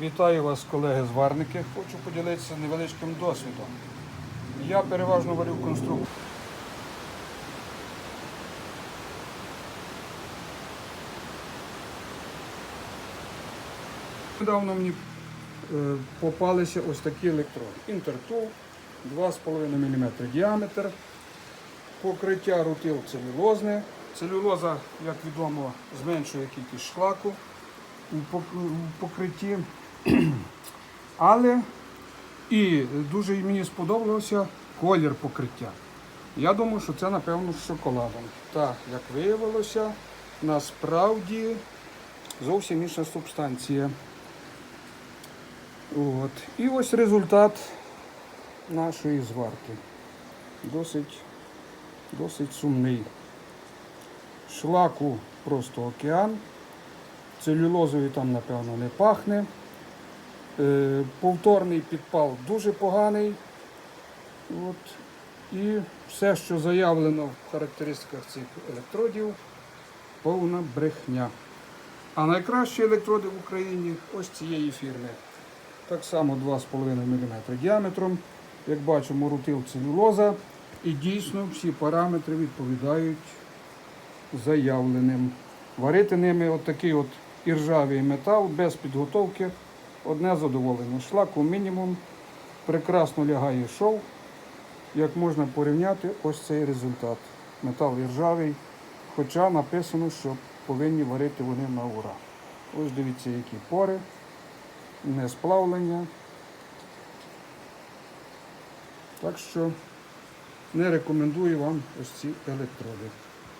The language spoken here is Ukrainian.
Вітаю вас, колеги-зварники. Хочу поділитися невеличким досвідом. Я переважно варю конструкцію. Недавно мені е, попалися ось такі електроди. Інтертул 2,5 мм діаметр, покриття рутил целюлозне. Целюлоза, як відомо, зменшує кількість шлаку у покритті. Але і дуже мені сподобався колір покриття. Я думаю, що це, напевно, з шоколадом. Так, як виявилося, насправді зовсім інша субстанція. От. І ось результат нашої зварки. Досить, досить сумний. Шлаку просто океан. Целюлозові там, напевно, не пахне. Е, повторний підпал дуже поганий. От. І все, що заявлено в характеристиках цих електродів, повна брехня. А найкращі електроди в Україні ось цієї фірми. Так само 2,5 мм діаметром. Як бачимо, рутил целюлоза. І дійсно всі параметри відповідають заявленим. Варити ними отакий от іржавий метал без підготовки. Одне задоволення. Шлаку мінімум. Прекрасно лягає шов. Як можна порівняти ось цей результат. Метал іржавий, хоча написано, що повинні варити вони на ура. Ось дивіться, які пори, не сплавлення. Так що не рекомендую вам ось ці електроди.